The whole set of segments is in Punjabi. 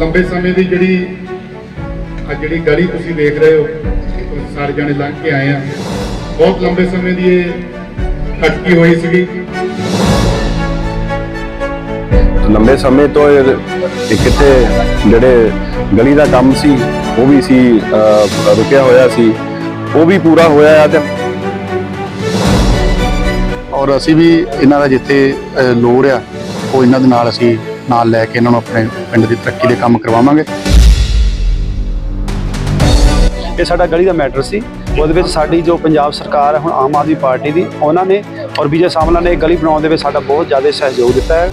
ਲੰਬੇ ਸਮੇਂ ਦੀ ਜਿਹੜੀ ਆ ਜਿਹੜੀ ਗਲੀ ਤੁਸੀਂ ਦੇਖ ਰਹੇ ਹੋ ਤੁਸੀਂ ਸਾਰੇ ਜਣੇ ਲੰਘ ਕੇ ਆਏ ਆ। ਬਹੁਤ ਲੰਬੇ ਸਮੇਂ ਦੀ ਇਹ ਅਟਕੀ ਹੋਈ ਸੀਗੀ। ਲੰਬੇ ਸਮੇਂ ਤੋਂ ਇਹ ਕਿਤੇ ਜਿਹੜੇ ਗਲੀ ਦਾ ਕੰਮ ਸੀ ਉਹ ਵੀ ਸੀ ਰੁਕਿਆ ਹੋਇਆ ਸੀ ਉਹ ਵੀ ਪੂਰਾ ਹੋਇਆ ਆ ਤੇ ਔਰ ਅਸੀਂ ਵੀ ਇਹਨਾਂ ਦਾ ਜਿੱਥੇ ਲੋੜ ਆ ਉਹ ਇਹਨਾਂ ਦੇ ਨਾਲ ਅਸੀਂ ਨਾਲ ਲੈ ਕੇ ਇਹਨਾਂ ਨੂੰ ਆਪਣੇ ਪਿੰਡ ਦੀ ਤਰੱਕੀ ਦੇ ਕੰਮ ਕਰਵਾਵਾਂਗੇ। ਇਹ ਸਾਡਾ ਗਲੀ ਦਾ ਮੈਟਰ ਸੀ। ਉਹਦੇ ਵਿੱਚ ਸਾਡੀ ਜੋ ਪੰਜਾਬ ਸਰਕਾਰ ਹੈ ਹੁਣ ਆਮ ਆਦਮੀ ਪਾਰਟੀ ਦੀ ਉਹਨਾਂ ਨੇ ਔਰ ਵਿਜੇ ਸਾਮਲਾ ਨੇ ਇਹ ਗਲੀ ਬਣਾਉਣ ਦੇ ਵਿੱਚ ਸਾਡਾ ਬਹੁਤ ਜ਼ਿਆਦਾ ਸਹਿਯੋਗ ਦਿੱਤਾ ਹੈ।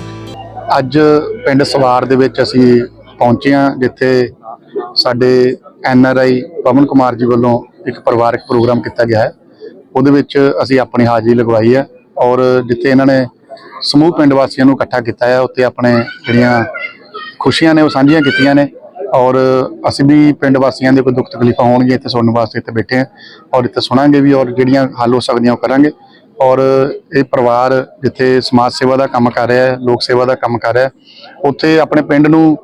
ਅੱਜ ਪਿੰਡ ਸਵਾਰ ਦੇ ਵਿੱਚ ਅਸੀਂ ਪਹੁੰਚੇ ਹਾਂ ਜਿੱਥੇ ਸਾਡੇ N R I Pawan Kumar ji ਵੱਲੋਂ ਇੱਕ ਪਰਿਵਾਰਕ ਪ੍ਰੋਗਰਾਮ ਕੀਤਾ ਗਿਆ ਹੈ। ਉਹਦੇ ਵਿੱਚ ਅਸੀਂ ਆਪਣੀ ਹਾਜ਼ਰੀ ਲਗਵਾਈ ਹੈ ਔਰ ਜਿੱਥੇ ਇਹਨਾਂ ਨੇ ਸਮੂਹ ਪਿੰਡ ਵਾਸੀਆਂ ਨੂੰ ਇਕੱਠਾ ਕੀਤਾ ਹੈ, ਉੱਥੇ ਆਪਣੇ ਜਿਹੜੀਆਂ ਖੁਸ਼ੀਆਂ ਨੇ ਉਹ ਸਾਂਝੀਆਂ ਕੀਤੀਆਂ ਨੇ ਔਰ ਅਸੀਂ ਵੀ ਪਿੰਡ ਵਾਸੀਆਂ ਦੇ ਕੋਈ ਦੁੱਖ ਤਕਲੀਫਾਂ ਹੋਣਗੀਆਂ, ਇੱਥੇ ਸੁਣਨ ਵਾਸਤੇ ਇੱਥੇ ਬੈਠੇ ਹਾਂ ਔਰ ਇੱਥੇ ਸੁਣਾਂਗੇ ਵੀ ਔਰ ਜਿਹੜੀਆਂ ਹੱਲ ਹੋ ਸਕਦੀਆਂ ਉਹ ਕਰਾਂਗੇ ਔਰ ਇਹ ਪਰਿਵਾਰ ਜਿੱਥੇ ਸਮਾਜ ਸੇਵਾ ਦਾ ਕੰਮ ਕਰ ਰਿਹਾ ਹੈ, ਲੋਕ ਸੇਵਾ ਦਾ ਕੰਮ ਕਰ ਰਿਹਾ ਉੱਥੇ ਆਪਣੇ ਪਿੰਡ ਨੂੰ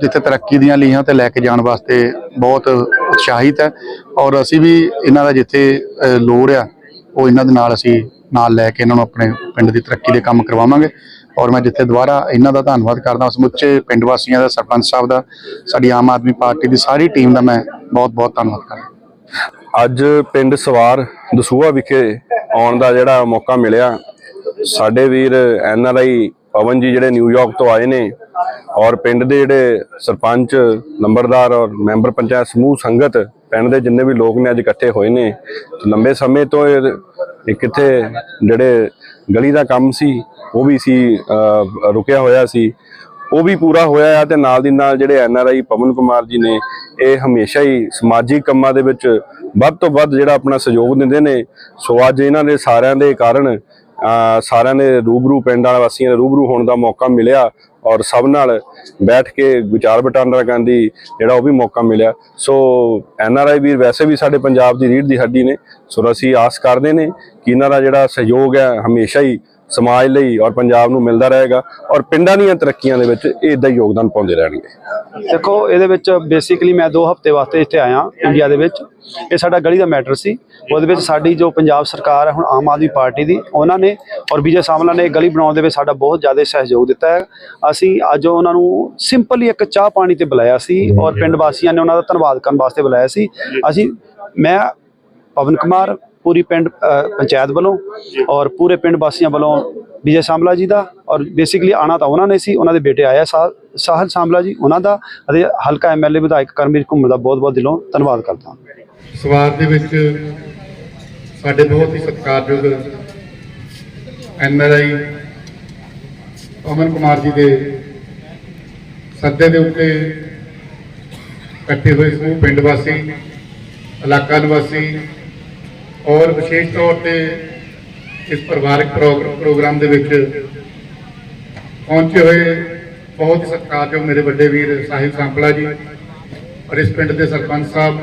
ਜਿੱਥੇ ਤਰੱਕੀ ਦੀਆਂ ਲੀਹਾਂ ਤੇ ਲੈ ਕੇ ਜਾਣ ਵਾਸਤੇ ਬਹੁਤ ਉਤਸ਼ਾਹਿਤ ਹੈ ਔਰ ਅਸੀਂ ਵੀ ਇਹਨਾਂ ਦਾ ਜਿੱਥੇ ਲੋੜ ਆ, ਉਹ ਇਹਨਾਂ ਦੇ ਨਾਲ ਅਸੀਂ ਨਾਲ ਲੈ ਕੇ ਇਹਨਾਂ ਨੂੰ ਆਪਣੇ ਪਿੰਡ ਦੀ ਤਰੱਕੀ ਦੇ ਕੰਮ ਕਰਵਾਵਾਂਗੇ। ਔਰ ਮੈਂ ਜਿੱਥੇ ਦੁਬਾਰਾ ਇਹਨਾਂ ਦਾ ਧੰਨਵਾਦ ਕਰਦਾ ਸਮੁੱਚੇ ਪਿੰਡ ਵਾਸੀਆਂ ਦਾ, ਸਰਪੰਚ ਸਾਹਿਬ ਦਾ, ਸਾਡੀ ਆਮ ਆਦਮੀ ਪਾਰਟੀ ਦੀ ਸਾਰੀ ਟੀਮ ਦਾ ਮੈਂ ਬਹੁਤ ਬਹੁਤ ਧੰਨਵਾਦ ਕਰਦਾ ਅੱਜ ਪਿੰਡ ਸਵਾਰ ਦਸੂਹਾ ਵਿਖੇ ਆਉਣ ਦਾ ਜਿਹੜਾ ਮੌਕਾ ਮਿਲਿਆ, ਸਾਡੇ ਵੀਰ ਐਨ ਆਰ ਆਈ ਪਵਨ ਜੀ ਜਿਹੜੇ ਨਿਊਯਾਰਕ ਤੋਂ ਆਏ ਨੇ ਔਰ ਪਿੰਡ ਦੇ ਜਿਹੜੇ ਸਰਪੰਚ, ਨੰਬਰਦਾਰ ਔਰ ਮੈਂਬਰ ਪੰਚਾਇਤ ਸਮੂਹ ਸੰਗਤ ਪਿੰਡ ਦੇ ਜਿੰਨੇ ਵੀ ਲੋਕ ਨੇ ਅੱਜ ਇਕੱਠੇ ਹੋਏ ਨੇ ਲੰਬੇ ਸਮੇਂ ਤੋਂ ਇਹ ਇਹ ਜਿਹੜੇ ਗਲੀ ਦਾ ਕੰਮ ਸੀ ਉਹ ਵੀ ਸੀ ਅਹ, ਰੁਕਿਆ ਹੋਇਆ ਸੀ। ਉਹ ਵੀ ਪੂਰਾ ਹੋਇਆ ਆ ਤੇ ਨਾਲ ਦੀ ਨਾਲ ਜਿਹੜੇ N R I Pawan Kumar ji ਨੇ ਇਹ ਹਮੇਸ਼ਾ ਹੀ ਸਮਾਜਿਕ ਕੰਮਾਂ ਦੇ ਵਿੱਚ ਵੱਧ ਤੋਂ ਵੱਧ ਜਿਹੜਾ ਆਪਣਾ ਸਹਿਯੋਗ ਦਿੰਦੇ ਨੇ। ਸੋ ਅੱਜ ਇਹਨਾਂ ਦੇ ਸਾਰਿਆਂ ਦੇ ਕਾਰਨ ਸਾਰਿਆਂ ਦੇ ਰੂਬਰੂ, ਪਿੰਡ ਵਾਲੇ ਵਾਸੀਆਂ ਦੇ ਰੂਬਰੂ ਹੋਣ ਦਾ ਮੌਕਾ ਮਿਲਿਆ ਔਰ ਸਭ ਨਾਲ ਬੈਠ ਕੇ ਵਿਚਾਰ ਵਟਾਂਦਰਾ ਕਰਨ ਦੀ ਜਿਹੜਾ ਉਹ ਵੀ ਮੌਕਾ ਮਿਲਿਆ। ਸੋ ਐਨ ਆਰ ਆਈ ਵੀਰ ਵੈਸੇ ਵੀ ਸਾਡੇ ਪੰਜਾਬ ਦੀ ਰੀੜ ਦੀ ਹੱਡੀ ਨੇ। ਸੋ ਅਸੀਂ ਆਸ ਕਰਦੇ ਨੇ ਕਿ ਇਹਨਾਂ ਦਾ ਜਿਹੜਾ ਸਹਿਯੋਗ ਹੈ, ਹਮੇਸ਼ਾ ਹੀ ਸਮਾਜ ਲਈ ਔਰ ਪੰਜਾਬ ਨੂੰ ਮਿਲਦਾ ਰਹੇਗਾ ਔਰ ਪਿੰਡਾਂ ਦੀਆਂ ਤਰੱਕੀਆਂ ਦੇ ਵਿੱਚ ਇਹ ਇਦਾਂ ਯੋਗਦਾਨ ਪਾਉਂਦੇ ਰਹਿਣਗੇ। ਦੇਖੋ, ਇਹਦੇ ਵਿੱਚ ਬੇਸਿਕਲੀ ਮੈਂ 2 ਹਫ਼ਤੇ ਵਾਸਤੇ ਇੱਥੇ ਆਇਆ ਇੰਡੀਆ ਦੇ ਵਿੱਚ। ਇਹ ਸਾਡਾ ਗਲੀ ਦਾ ਮੈਟਰ ਸੀ। ਉਹਦੇ ਵਿੱਚ ਸਾਡੀ ਜੋ ਪੰਜਾਬ ਸਰਕਾਰ ਹੈ, ਹੁਣ ਆਮ ਆਦਮੀ ਪਾਰਟੀ ਦੀ, ਉਹਨਾਂ ਨੇ ਔਰ ਵਿਜੇ ਸਾਮਲਾ ਨੇ ਗਲੀ ਬਣਾਉਣ ਦੇ ਵਿੱਚ ਸਾਡਾ ਬਹੁਤ ਜ਼ਿਆਦਾ ਸਹਿਯੋਗ ਦਿੱਤਾ ਹੈ। ਅਸੀਂ ਅੱਜ ਉਹਨਾਂ ਨੂੰ ਸਿੰਪਲੀ ਇੱਕ ਚਾਹ ਪਾਣੀ ਤੇ ਬੁਲਾਇਆ ਸੀ ਔਰ ਪਿੰਡ ਵਾਸੀਆਂ ਨੇ ਉਹਨਾਂ ਦਾ ਧੰਨਵਾਦ ਕਰਨ ਵਾਸਤੇ ਬੁਲਾਇਆ ਸੀ। ਅਸੀਂ, ਮੈਂ ਪਵਨ ਕੁਮਾਰ ਪੂਰੀ ਪਿੰਡ ਪੰਚਾਇਤ ਵੱਲੋਂ ਔਰ ਪੂਰੇ ਪਿੰਡ ਵਾਸੀਆਂ ਵੱਲੋਂ ਵਿਜੇ ਸਾਂਬਲਾ ਜੀ ਦਾ ਔਰ ਬੇਸਿਕਲੀ ਆਣਾ ਤਾਂ ਉਹਨਾਂ ਨੇ ਸੀ ਉਹਨਾਂ ਦੇ ਬੇਟੇ ਆਇਆ ਸਾਹਿਲ ਸਾਂਬਲਾ ਜੀ ਉਹਨਾਂ ਦਾ ਅਤੇ ਹਲਕਾ ਐਮਐਲਏ ਵਿਧਾਇਕ ਕਰਮਵੀਰ ਘੁੰਮਰ ਦਾ ਬਹੁਤ ਬਹੁਤ ਦਿਲੋਂ ਧੰਨਵਾਦ ਕਰਦਾ ਸਵਾਰ ਦੇ ਵਿੱਚ ਸਾਡੇ ਬਹੁਤ ਹੀ ਸਤਿਕਾਰਯੋਗ N R I Aman Kumar ji ਦੇ ਸੱਦੇ ਦੇ ਉੱਤੇ ਇਕੱਠੇ ਹੋਏ ਸਮੂਹ ਪਿੰਡ ਵਾਸੀ ਇਲਾਕਾ ਨਿਵਾਸੀ ਔਰ ਵਿਸ਼ੇਸ਼ ਤੌਰ ਤੇ ਇਸ ਪਰਿਵਾਰਕ ਪ੍ਰੋਗਰ- ਪ੍ਰੋਗਰਾਮ ਦੇ ਵਿੱਚ ਪਹੁੰਚੇ ਹੋਏ ਬਹੁਤ ਹੀ ਸਤਿਕਾਰਯੋਗ ਮੇਰੇ ਵੱਡੇ ਵੀਰ ਸਾਹਿਬ ਸੰਪਲਾ ਜੀ, ਔਰ ਇਸ ਪਿੰਡ ਦੇ ਸਰਪੰਚ ਸਾਹਿਬ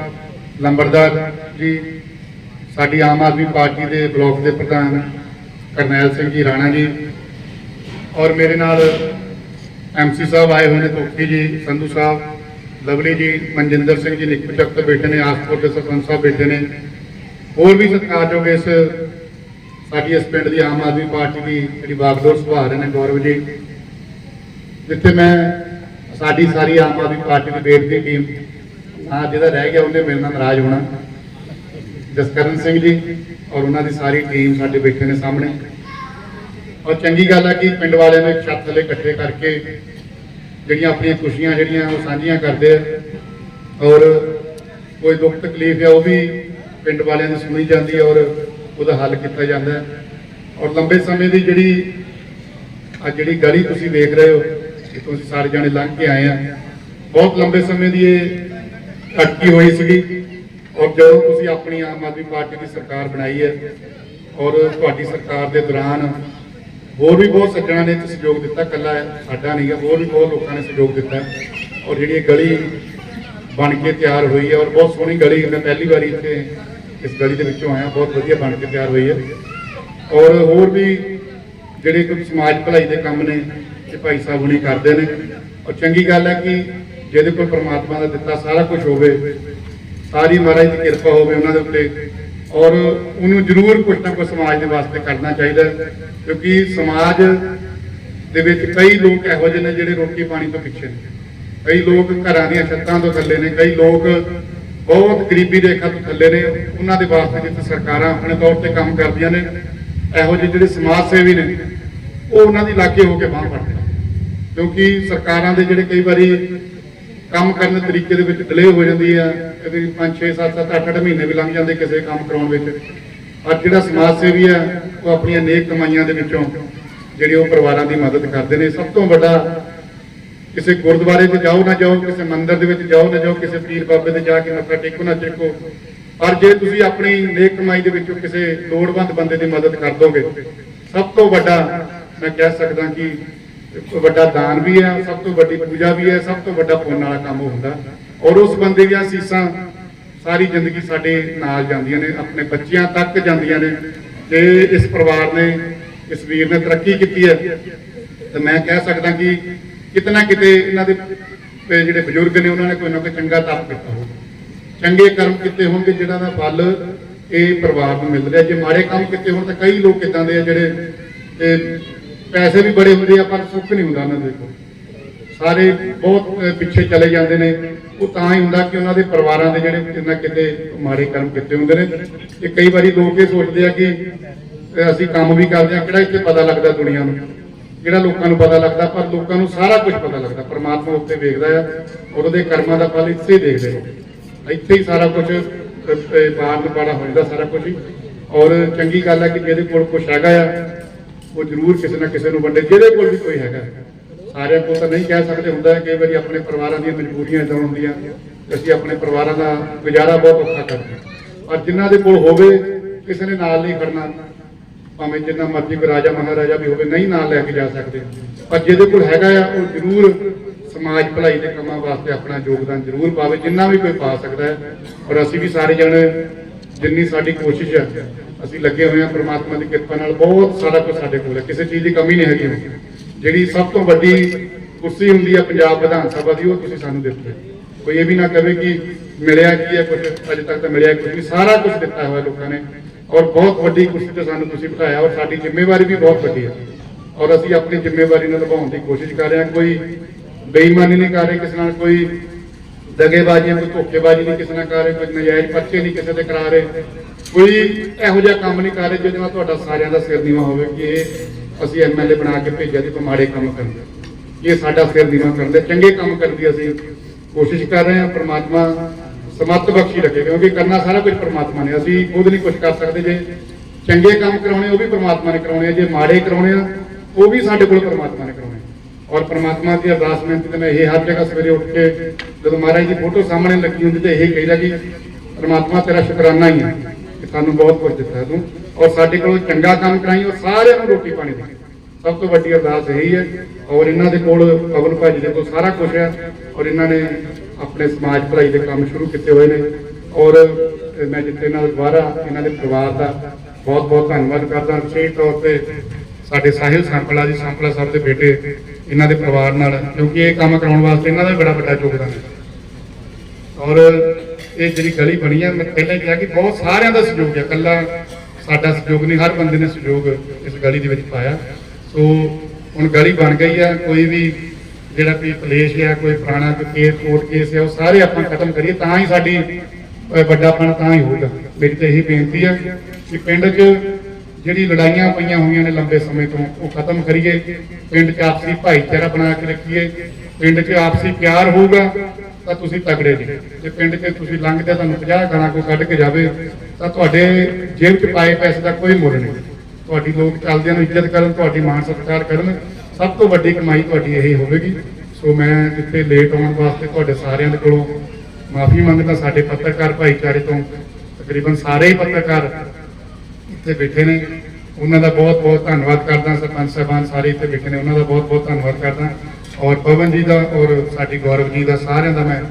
ਲੰਬਰਦਾਰ ਜੀ, ਸਾਡੀ ਆਮ ਆਦਮੀ ਪਾਰਟੀ ਦੇ ਬਲਾਕ ਦੇ ਪ੍ਰਧਾਨ ਕਰਨੈਲ ਸਿੰਘ ਜੀ ਰਾਣਾ ਜੀ, ਔਰ ਮੇਰੇ ਨਾਲ ਐਮਸੀ ਸਾਹਿਬ ਆਏ ਹੋਏ ਨੇ ਤੋਖੀ ਜੀ, ਸੰਧੂ ਸਾਹਿਬ, ਲਵਲੀ ਜੀ, ਮਨਜਿੰਦਰ ਸਿੰਘ ਜੀ, ਨਿੱਕੂ ਚੱਕ ਤੋਂ ਬੈਠੇ ਨੇ ਆਸਪੁਰ ਦੇ ਸਰਪੰਚ ਸਾਹਿਬ ਬੈਠੇ ਨੇ ਹੋਰ ਵੀ ਸਤਿਕਾਰਯੋਗ ਇਸ ਸਾਡੀ ਇਸ ਪਿੰਡ ਦੀ ਆਮ ਆਦਮੀ ਪਾਰਟੀ ਦੀ ਜਿਹੜੀ ਬਾਗਡੋਰ ਸੁਭਾਅ ਰਹੇ ਨੇ ਗੌਰਵ ਜੀ, ਜਿੱਥੇ ਮੈਂ ਸਾਡੀ ਸਾਰੀ ਆਮ ਆਦਮੀ ਪਾਰਟੀ ਦੀ ਵੇਟ ਦੀ ਟੀਮ ਆ ਜਿਹਦਾ ਰਹਿ ਗਿਆ, ਉਹਨੇ ਮੇਰੇ ਨਾਲ ਨਾਰਾਜ਼ ਹੋਣਾ। ਜਸਕਰਨ ਸਿੰਘ ਜੀ ਔਰ ਉਹਨਾਂ ਦੀ ਸਾਰੀ ਟੀਮ ਸਾਡੇ ਬੈਠੇ ਨੇ ਸਾਹਮਣੇ। ਔਰ ਚੰਗੀ ਗੱਲ ਆ ਕਿ ਪਿੰਡ ਵਾਲਿਆਂ ਨੂੰ ਛੱਤ ਥੱਲੇ ਇਕੱਠੇ ਕਰਕੇ ਜਿਹੜੀਆਂ ਆਪਣੀਆਂ ਖੁਸ਼ੀਆਂ ਜਿਹੜੀਆਂ ਉਹ ਸਾਂਝੀਆਂ ਕਰਦੇ ਆ। ਔਰ ਕੋਈ ਦੁੱਖ ਤਕਲੀਫ ਆ, ਉਹ ਵੀ ਪਿੰਡ ਵਾਲਿਆਂ ਦੀ ਸੁਣੀ ਜਾਂਦੀ ਹੈ ਔਰ ਉਹਦਾ ਹੱਲ ਕੀਤਾ ਜਾਂਦਾ ਹੈ। ਔਰ ਲੰਬੇ ਸਮੇਂ ਦੀ ਜਿਹੜੀ ਆ ਜਿਹੜੀ ਗਲੀ ਤੁਸੀਂ ਵੇਖ ਰਹੇ ਹੋ, ਇਹ ਤੁਸੀਂ ਸਾਰੇ ਜਾਣੇ ਲੰਘ ਕੇ ਆਏ ਆ ਬਹੁਤ ਲੰਬੇ ਸਮੇਂ ਦੀ ਇਹ ਅਟਕੀ ਹੋਈ ਸੀਗੀ। ਔਰ ਜਦੋਂ ਤੁਸੀਂ ਆਪਣੀ ਆਮ ਆਦਮੀ ਪਾਰਟੀ ਦੀ ਸਰਕਾਰ ਬਣਾਈ ਹੈ ਔਰ ਤੁਹਾਡੀ ਸਰਕਾਰ ਦੇ ਦੌਰਾਨ ਹੋਰ ਵੀ ਬਹੁਤ ਸੱਜਣਾ ਨੇ ਇੱਥੇ ਸਹਿਯੋਗ ਦਿੱਤਾ ਕੱਲਾ ਸਾਡਾ ਨਹੀਂ ਹੈ, ਹੋਰ ਵੀ ਬਹੁਤ ਲੋਕਾਂ ਨੇ ਸਹਿਯੋਗ ਦਿੱਤਾ ਔਰ ਜਿਹੜੀ ਇਹ ਗਲੀ ਬਣ ਕੇ ਤਿਆਰ ਹੋਈ ਹੈ ਔਰ ਬਹੁਤ ਸੋਹਣੀ ਗਲੀ, ਮੈਂ ਪਹਿਲੀ ਵਾਰੀ ਇੱਥੇ ਇਸ ਗਲੀ ਦੇ ਵਿੱਚੋਂ ਆਇਆ, ਬਹੁਤ ਵਧੀਆ ਬਣ ਕੇ ਤਿਆਰ ਹੋਈ ਹੈ। ਔਰ ਹੋਰ ਵੀ ਜਿਹੜੇ ਕੋਈ ਸਮਾਜ ਭਲਾਈ ਦੇ ਕੰਮ ਨੇ ਕਿ ਭਾਈ ਸਾਹਿਬ ਹੁਣੀ ਕਰਦੇ ਨੇ। ਔਰ ਚੰਗੀ ਗੱਲ ਹੈ ਕਿ ਜਿਹਦੇ ਕੋਲ ਪ੍ਰਮਾਤਮਾ ਦਾ ਦਿੱਤਾ ਸਾਰਾ ਕੁਝ ਹੋਵੇ, ਸਾਰੀ ਮਹਾਰਾਜ ਦੀ ਕਿਰਪਾ ਹੋਵੇ ਉਹਨਾਂ ਦੇ ਉੱਤੇ। ਔਰ ਉਹਨੂੰ ਜ਼ਰੂਰ ਕੁਝ ਨਾ ਕੁਝ ਸਮਾਜ ਦੇ ਵਾਸਤੇ ਕਰਨਾ ਚਾਹੀਦਾ ਕਿਉਂਕਿ ਸਮਾਜ ਦੇ ਵਿੱਚ ਕਈ ਲੋਕ ਇਹੋ ਜਿਹੇ ਨੇ ਜਿਹੜੇ ਰੋਟੀ ਪਾਣੀ ਤੋਂ ਪਿੱਛੇ ਨੇ। ਕਈ ਲੋਕ ਘਰਾਂ ਦੀਆਂ ਛੱਤਾਂ ਤੋਂ ਥੱਲੇ ਨੇ, ਕਈ ਲੋਕ ਬਹੁਤ ਗਰੀਬੀ ਰੇਖਾ ਤੋਂ ਥੱਲੇ ਨੇ। ਉਹਨਾਂ ਦੇ ਵਾਸਤੇ ਜਿੱਥੇ ਸਰਕਾਰਾਂ ਆਪਣੇ ਤੌਰ ਤੇ ਕੰਮ ਕਰਦੀਆਂ ਨੇ, ਇਹੋ ਜਿਹੇ ਜਿਹੜੇ ਸਮਾਜ ਸੇਵੀ ਨੇ, ਉਹ ਉਹਨਾਂ ਦੀ ਲਾਗੇ ਹੋ ਕੇ ਬਾਂਹ ਫੜਦੇ ਨੇ। ਕਿਉਂਕਿ ਸਰਕਾਰਾਂ ਦੇ ਜਿਹੜੇ ਕਈ ਵਾਰੀ ਕੰਮ ਕਰਨ ਦੇ ਤਰੀਕੇ ਦੇ ਵਿੱਚ ਡਿਲੇ ਹੋ ਜਾਂਦੀ ਆ, ਕਦੇ 5 6 7 7 8 8 ਮਹੀਨੇ ਵੀ ਲੰਘ ਜਾਂਦੇ ਕਿਸੇ ਕੰਮ ਕਰਾਉਣ ਵਿੱਚ। ਪਰ ਜਿਹੜਾ ਸਮਾਜ ਸੇਵੀ ਆ, ਉਹ ਆਪਣੀਆਂ ਨੇਕ ਕਮਾਈਆਂ ਦੇ ਵਿੱਚੋਂ ਜਿਹੜੇ ਉਹ ਪਰਿਵਾਰਾਂ ਦੀ ਮਦਦ ਕਰਦੇ ਨੇ। ਸਭ ਤੋਂ ਵੱਡਾ ਕਿਸੇ ਗੁਰਦੁਆਰੇ 'ਚ ਜਾਓ ਨਾ ਜਾਓ, ਕਿਸੇ ਮੰਦਿਰ ਦੇ ਵਿੱਚ ਜਾਓ ਨਾ ਜਾਓ, ਕਿਸੇ ਪੀਰ ਬਾਬੇ ਦੇ ਜਾ ਕੇ ਮੱਥਾ ਟੇਕੋ ਨਾ ਟੇਕੋ। ਪਰ ਜੇ ਤੁਸੀਂ ਆਪਣੀ ਨੇਕ ਕਮਾਈ ਦੇ ਵਿੱਚੋਂ ਕਿਸੇ ਲੋੜਵੰਦ ਬੰਦੇ ਦੀ ਮਦਦ ਕਰ ਦੋਗੇ, ਸਭ ਤੋਂ ਵੱਡਾ ਮੈਂ ਕਹਿ ਸਕਦਾ ਕਿ ਵੱਡਾ ਦਾਨ ਵੀ ਹੈ, ਸਭ ਤੋਂ ਵੱਡੀ ਪੂਜਾ ਵੀ ਹੈ, ਸਭ ਤੋਂ ਵੱਡਾ ਪੁੰਨ ਵਾਲਾ ਕੰਮ ਹੁੰਦਾ। ਔਰ ਉਸ ਬੰਦੇ ਦੀਆਂ ਸੀਸਾਂ ਸਾਰੀ ਜ਼ਿੰਦਗੀ ਸਾਡੇ ਨਾਲ ਜਾਂਦੀਆਂ ਨੇ, ਆਪਣੇ ਬੱਚਿਆਂ ਤੱਕ ਜਾਂਦੀਆਂ ਨੇ। ਤੇ ਇਸ ਪਰਿਵਾਰ ਨੇ, ਇਸ ਵੀਰ ਨੇ ਤਰੱਕੀ ਕੀਤੀ ਹੈ। ਤੇ ਮੈਂ ਕਹਿ ਸਕਦਾ ਕਿ ਕਿਤਨਾ ਕਿਤੇ ਇਹਨਾਂ ਦੇ ਜਿਹੜੇ ਬਜ਼ੁਰਗ ਨੇ, ਉਹਨਾਂ ਨੇ ਕੋਈ ਨਾ ਕੋਈ ਚੰਗਾ ਤਪ ਕੀਤਾ ਹੋਵੇ ਚੰਗੇ ਕਰਮ ਕੀਤੇ ਹੋਣਗੇ, ਜਿਹੜਾ ਦਾ ਫਲ ਇਹ ਪਰਿਵਾਰ ਨੂੰ ਮਿਲ ਰਿਹਾ। ਜੇ ਮਾੜੇ ਕੰਮ ਕੀਤੇ ਹੋਣ ਤਾਂ ਕਈ ਲੋਕ ਇਦਾਂ ਦੇ ਆ ਜਿਹੜੇ ਤੇ ਪੈਸੇ ਵੀ ਬੜੇ ਹੁੰਦੇ ਆ, ਪਰ ਸੁੱਖ ਨਹੀਂ ਹੁੰਦਾ ਉਹਨਾਂ ਦੇ ਕੋਲ। ਸਾਰੇ ਬਹੁਤ ਪਿੱਛੇ ਚਲੇ ਜਾਂਦੇ ਨੇ। ਉਹ ਤਾਂ ਹੀ ਹੁੰਦਾ ਕਿ ਉਹਨਾਂ ਦੇ ਪਰਿਵਾਰਾਂ ਦੇ ਜਿਹੜੇ ਕਿਤੇ ਨਾ ਕਿਤੇ ਮਾੜੇ ਕਰਮ ਕੀਤੇ ਹੁੰਦੇ ਨੇ। ਤੇ ਕਈ ਵਾਰੀ ਲੋਕ ਇਹ ਸੋਚਦੇ ਆ ਕਿ ਅਸੀਂ ਕੰਮ ਵੀ ਕਰਦੇ ਆ, ਕਿਹੜਾ ਇੱਥੇ ਪਤਾ ਲੱਗਦਾ ਦੁਨੀਆ ਨੂੰ? ਜਿਹੜਾ ਲੋਕਾਂ ਨੂੰ ਪਤਾ ਲੱਗਦਾ, ਪਰ ਲੋਕਾਂ ਨੂੰ ਸਾਰਾ ਕੁਝ ਪਤਾ ਲੱਗਦਾ। ਪਰਮਾਤਮਾ ਉੱਤੇ ਵੇਖਦਾ ਆ ਔਰ ਉਹਦੇ ਕਰਮਾਂ ਦਾ ਫਲ ਇੱਥੇ ਹੀ ਦੇਖਦੇ ਨੇ ਇੱਥੇ ਹੀ ਸਾਰਾ ਕੁਝ ਬਾਹਰ ਨੂੰ ਹੋ ਜਾਂਦਾ ਸਾਰਾ ਕੁਝ ਹੀ। ਔਰ ਚੰਗੀ ਗੱਲ ਹੈ ਕਿ ਜਿਹਦੇ ਕੋਲ ਕੁਝ ਹੈਗਾ ਆ, ਉਹ ਜ਼ਰੂਰ ਕਿਸੇ ਨਾ ਕਿਸੇ ਨੂੰ ਵੰਡੇ। ਜਿਹਦੇ ਕੋਲ ਵੀ ਕੋਈ ਹੈਗਾ। ਸਾਰਿਆਂ ਕੋਲ ਤਾਂ ਨਹੀਂ ਕਹਿ ਸਕਦੇ। ਹੁੰਦਾ ਕਈ ਵਾਰੀ ਆਪਣੇ ਪਰਿਵਾਰਾਂ ਦੀਆਂ ਮਜਬੂਰੀਆਂ ਇਦਾਂ ਹੁੰਦੀਆਂ ਅਸੀਂ ਆਪਣੇ ਪਰਿਵਾਰਾਂ ਦਾ ਗੁਜ਼ਾਰਾ ਬਹੁਤ ਔਖਾ ਕਰਦੇ ਹਾਂ। ਪਰ ਜਿਨ੍ਹਾਂ ਦੇ ਕੋਲ ਹੋਵੇ, ਕਿਸੇ ਨੇ ਨਾਲ ਨਹੀਂ ਖੜਨਾ। ਭਾਵੇਂ ਜਿੰਨਾ ਮਰਜ਼ੀ ਕੋਈ ਰਾਜਾ ਮਹਾਰਾਜਾ ਵੀ ਹੋਵੇ, ਨਹੀਂ ਨਾਲ ਲੈ ਕੇ ਜਾ ਸਕਦੇ। ਪਰ ਜਿਹਦੇ ਕੋਲ ਹੈਗਾ ਆ, ਉਹ ਜ਼ਰੂਰ ਸਮਾਜ ਭਲਾਈ ਦੇ ਕੰਮਾਂ ਵਾਸਤੇ ਆਪਣਾ ਯੋਗਦਾਨ ਜ਼ਰੂਰ ਪਾਵੇ, ਜਿੰਨਾ ਵੀ ਕੋਈ ਪਾ ਸਕਦਾ ਹੈ। ਔਰ ਅਸੀਂ ਵੀ ਸਾਰੇ ਜਣੇ ਜਿੰਨੀ ਸਾਡੀ ਕੋਸ਼ਿਸ਼ ਹੈ, ਅਸੀਂ ਲੱਗੇ ਹੋਏ ਹਾਂ ਪ੍ਰਮਾਤਮਾ ਦੀ ਕਿਰਪਾ ਨਾਲ, ਬਹੁਤ ਸਾਰਾ ਕੁਝ ਸਾਡੇ ਕੋਲ ਹੈ। ਕਿਸੇ ਚੀਜ਼ ਦੀ ਕਮੀ ਨਹੀਂ ਹੈਗੀ ਜਿਹੜੀ ਸਭ ਤੋਂ ਵੱਡੀ ਕੁਰਸੀ ਹੁੰਦੀ ਹੈ ਪੰਜਾਬ ਵਿਧਾਨ ਸਭਾ ਦੀ, ਉਹ ਤੁਸੀਂ ਸਾਨੂੰ ਦਿੱਤੀ ਕੋਈ ਇਹ ਵੀ ਨਾ ਕਹੇ ਕਿ ਮਿਲਿਆ ਕੀ ਹੈ ਕੁਝ ਅਜੇ ਤੱਕ ਤਾਂ ਮਿਲਿਆ ਕੁਝ ਨਹੀਂ। ਸਾਰਾ ਕੁਝ ਦਿੱਤਾ ਹੋਇਆ ਲੋਕਾਂ ਨੇ। ਔਰ ਬਹੁਤ ਵੱਡੀ ਕੁਰਸੀ ਤੇ ਸਾਨੂੰ ਤੁਸੀਂ ਬਿਠਾਇਆ ਔਰ ਸਾਡੀ ਜ਼ਿੰਮੇਵਾਰੀ ਵੀ ਬਹੁਤ ਵੱਡੀ ਹੈ। ਔਰ ਅਸੀਂ ਆਪਣੀ ਜ਼ਿੰਮੇਵਾਰੀ ਨੂੰ ਨਿਭਾਉਣ ਦੀ ਕੋਸ਼ਿਸ਼ ਕਰ ਰਹੇ ਹਾਂ। ਕੋਈ ਬੇਈਮਾਨੀ ਨਹੀਂ ਕਰ ਰਹੇ, ਕਿਸੇ ਨਾਲ ਕੋਈ ਦਗੇਬਾਜ਼ੀਆਂ ਕੋਈ ਧੋਖੇਬਾਜ਼ੀ ਨਹੀਂ ਕਿਸੇ ਨਾਲ ਕਰ ਰਹੇ, ਕੋਈ ਨਜਾਇਜ਼ ਪਰਚੇ ਨਹੀਂ ਕਿਸੇ ਤੇ ਕਰਾ ਰਹੇ, ਕੋਈ ਇਹੋ ਜਿਹਾ ਕੰਮ ਨਹੀਂ ਕਰ ਰਹੇ ਜਿਹਦੇ ਨਾਲ ਤੁਹਾਡਾ ਸਾਰਿਆਂ ਦਾ ਸਿਰ ਨੀਵਾ ਹੋਵੇ ਕਿ ਇਹ ਅਸੀਂ ਐਮਐਲਏ ਬਣਾ ਕੇ ਭੇਜਿਆ ਤੇ ਕੋਈ ਮਾੜੇ ਕੰਮ ਕਰਦੇ ਇਹ ਸਾਡਾ ਸਿਰ ਨੀਵਾ ਕਰਦੇ ਚੰਗੇ ਕੰਮ ਕਰਨ ਦੀ ਅਸੀਂ ਕੋਸ਼ਿਸ਼ ਕਰ ਰਹੇ ਹਾਂ। ਪ੍ਰਮਾਤਮਾ ਸਮੱਤ ਬਖਸ਼ੀ ਰੱਖੇ ਕਿਉਂਕਿ ਕਰਨਾ ਸਾਰਾ ਕੁਝ ਪਰਮਾਤਮਾ ਨੇ। ਅਸੀਂ ਖੁਦ ਨਹੀਂ ਕੁਝ ਕਰ ਸਕਦੇ। ਜੇ ਚੰਗੇ ਕੰਮ ਕਰਾਉਣੇ ਉਹ ਵੀ ਪਰਮਾਤਮਾ ਨੇ ਕਰਾਉਣੇ ਆ। ਜੇ ਮਾੜੇ ਕਰਾਉਣੇ ਆ, ਉਹ ਵੀ ਸਾਡੇ ਕੋਲ ਪਰਮਾਤਮਾ ਨੇ ਕਰਾਉਣੇ ਆ। ਔਰ ਪਰਮਾਤਮਾ ਦੀ ਅਰਦਾਸ ਬੇਨਤੀ ਤੇ ਮੈਂ ਇਹ ਹਰ ਜਗ੍ਹਾ ਸਵੇਰੇ ਉੱਠ ਕੇ ਜਦੋਂ ਮਹਾਰਾਜ ਦੀ ਫੋਟੋ ਸਾਹਮਣੇ ਲੱਗੀ ਹੁੰਦੀ ਤੇ ਇਹ ਕਹੀਦਾ ਕਿ ਪਰਮਾਤਮਾ ਤੇਰਾ ਸ਼ੁਕਰਾਨਾ ਹੀ ਹੈ ਕਿ ਸਾਨੂੰ ਬਹੁਤ ਕੁਝ ਦਿੱਤਾ ਤੂੰ। ਔਰ ਸਾਡੇ ਕੋਲ ਚੰਗਾ ਕੰਮ ਕਰਾਈ ਔਰ ਸਾਰਿਆਂ ਨੂੰ ਰੋਟੀ ਪਾਣੀ ਦੇ ਸਭ ਤੋਂ ਵੱਡੀ ਅਰਦਾਸ ਇਹੀ ਹੈ। ਔਰ ਇਹਨਾਂ ਦੇ ਕੋਲ ਪਵਨ ਭਾਜੀ ਦੇ ਕੋਲ ਸਾਰਾ ਕੁਝ ਹੈ। ਔਰ ਇਹਨਾਂ ਨੇ ਆਪਣੇ ਸਮਾਜ ਭਲਾਈ ਦੇ ਕੰਮ ਸ਼ੁਰੂ ਕੀਤੇ ਹੋਏ ਨੇ। ਔਰ ਮੈਂ ਜਿੱਥੇ ਨਾਲ ਦੁਬਾਰਾ ਇਹਨਾਂ ਦੇ ਪਰਿਵਾਰ ਦਾ ਬਹੁਤ ਬਹੁਤ ਧੰਨਵਾਦ ਕਰਦਾ ਵਿਸ਼ੇਸ਼ ਤੌਰ ਤੇ ਸਾਡੇ ਸਾਹਿਲ ਸੰਪਲਾ ਜੀ, ਸੰਪਲਾ ਸਾਹਿਬ ਦੇ ਬੇਟੇ ਇਹਨਾਂ ਦੇ ਪਰਿਵਾਰ ਨਾਲ, ਕਿਉਂਕਿ ਇਹ ਕੰਮ ਕਰਾਉਣ ਵਾਸਤੇ ਇਹਨਾਂ ਦਾ ਵੀ ਬੜਾ ਵੱਡਾ ਯੋਗਦਾਨ ਹੈ। ਔਰ ਇਹ ਜਿਹੜੀ ਗਲੀ ਬਣੀ ਹੈ ਮੈਂ ਪਹਿਲਾਂ ਕਿਹਾ ਕਿ ਬਹੁਤ ਸਾਰਿਆਂ ਦਾ ਸਹਿਯੋਗ ਹੈ ਇਕੱਲਾ ਸਾਡਾ ਸਹਿਯੋਗ ਨਹੀਂ, ਹਰ ਬੰਦੇ ਨੇ ਸਹਿਯੋਗ ਇਸ ਗਲੀ ਦੇ ਵਿੱਚ ਪਾਇਆ। ਸੋ ਹੁਣ ਗਲੀ ਬਣ ਗਈ ਹੈ ਕੋਈ ਵੀ ਜਿਹੜਾ ਕੋਈ ਕਲੇਸ਼ ਆ ਕੋਈ ਪੁਰਾਣਾ ਕੋਈ ਕੇਸ ਕੋਰਟ ਕੇਸ ਹੈ ਉਹ ਸਾਰੇ ਆਪਾਂ ਖਤਮ ਕਰੀਏ ਤਾਂ ਹੀ ਸਾਡੀ ਅਹ, ਵੱਡਾਪਣ ਤਾਂ ਹੀ ਹੋਊਗਾ। ਮੇਰੀ ਤਾਂ ਇਹੀ ਬੇਨਤੀ ਹੈ ਕਿ ਪਿੰਡ 'ਚ ਜਿਹੜੀ ਲੜਾਈਆਂ ਪਈਆਂ ਹੋਈਆਂ ਨੇ ਲੰਬੇ ਸਮੇਂ ਤੋਂ ਉਹ ਖਤਮ ਕਰੀਏ। ਪਿੰਡ 'ਚ ਆਪਸੀ ਭਾਈਚਾਰਾ ਬਣਾ ਕੇ ਰੱਖੀਏ। ਪਿੰਡ 'ਚ ਆਪਸੀ ਪਿਆਰ ਹੋਊਗਾ ਤਾਂ ਤੁਸੀਂ ਤਗੜੇ ਜੀ। ਜੇ ਪਿੰਡ 'ਚ ਤੁਸੀਂ ਲੰਘਦੇ ਤੁਹਾਨੂੰ 50 ਗਾਣਾ ਕੋਈ ਕੱਢ ਕੇ ਜਾਵੇ ਤਾਂ ਤੁਹਾਡੇ ਜੇਬ 'ਚ ਪਾਏ ਪੈਸੇ ਦਾ ਕੋਈ ਮੁੱਲ ਨਹੀਂ। ਤੁਹਾਡੀ ਲੋਕ ਚੱਲਦਿਆਂ ਨੂੰ ਇੱਜ਼ਤ ਕਰਨ ਤੁਹਾਡੀ ਮਾਣ ਸਤਿਕਾਰ ਕਰਨ। ਸਭ ਤੋਂ ਵੱਡੀ ਕਮਾਈ ਤੁਹਾਡੀ ਇਹ ਹੋਵੇਗੀ। ਸੋ ਮੈਂ ਇੱਥੇ ਲੇਟ ਆਉਣ ਵਾਸਤੇ ਤੁਹਾਡੇ ਸਾਰਿਆਂ ਦੇ ਕੋਲੋਂ ਮਾਫੀ ਮੰਗਦਾ, ਸਾਡੇ ਪੱਤਰਕਾਰ ਭਾਈਚਾਰੇ ਤੋਂ ਤਕਰੀਬਨ ਸਾਰੇ ਹੀ ਪੱਤਰਕਾਰ ਇੱਥੇ ਬੈਠੇ ਨੇ। ਉਹਨਾਂ ਦਾ ਬਹੁਤ ਬਹੁਤ ਧੰਨਵਾਦ ਕਰਦਾ, ਸਰਪੰਚ ਸਾਹਿਬਾਨ ਸਾਰੇ ਇੱਥੇ ਬੈਠੇ ਨੇ। ਉਹਨਾਂ ਦਾ ਬਹੁਤ ਬਹੁਤ ਧੰਨਵਾਦ ਕਰਦਾ। ਔਰ ਪਵਨ ਜੀ ਦਾ ਔਰ ਸਾਡੀ ਗੌਰਵ ਜੀ ਦਾ ਸਾਰਿਆਂ ਦਾ ਮੈਂ,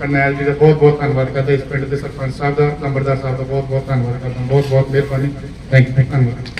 ਕਰਨੈਲ ਜੀ ਦਾ ਬਹੁਤ ਬਹੁਤ ਧੰਨਵਾਦ ਕਰਦਾ। ਇਸ ਪਿੰਡ ਦੇ ਸਰਪੰਚ ਸਾਹਿਬ ਦਾ ਲੰਬੜਦਾਰ ਸਾਹਿਬ ਦਾ ਬਹੁਤ ਬਹੁਤ ਧੰਨਵਾਦ ਕਰਦਾ। ਬਹੁਤ ਬਹੁਤ ਮਿਹਰਬਾਨੀ। ਥੈਂਕ ਯੂ ਧੰਨਵਾਦ।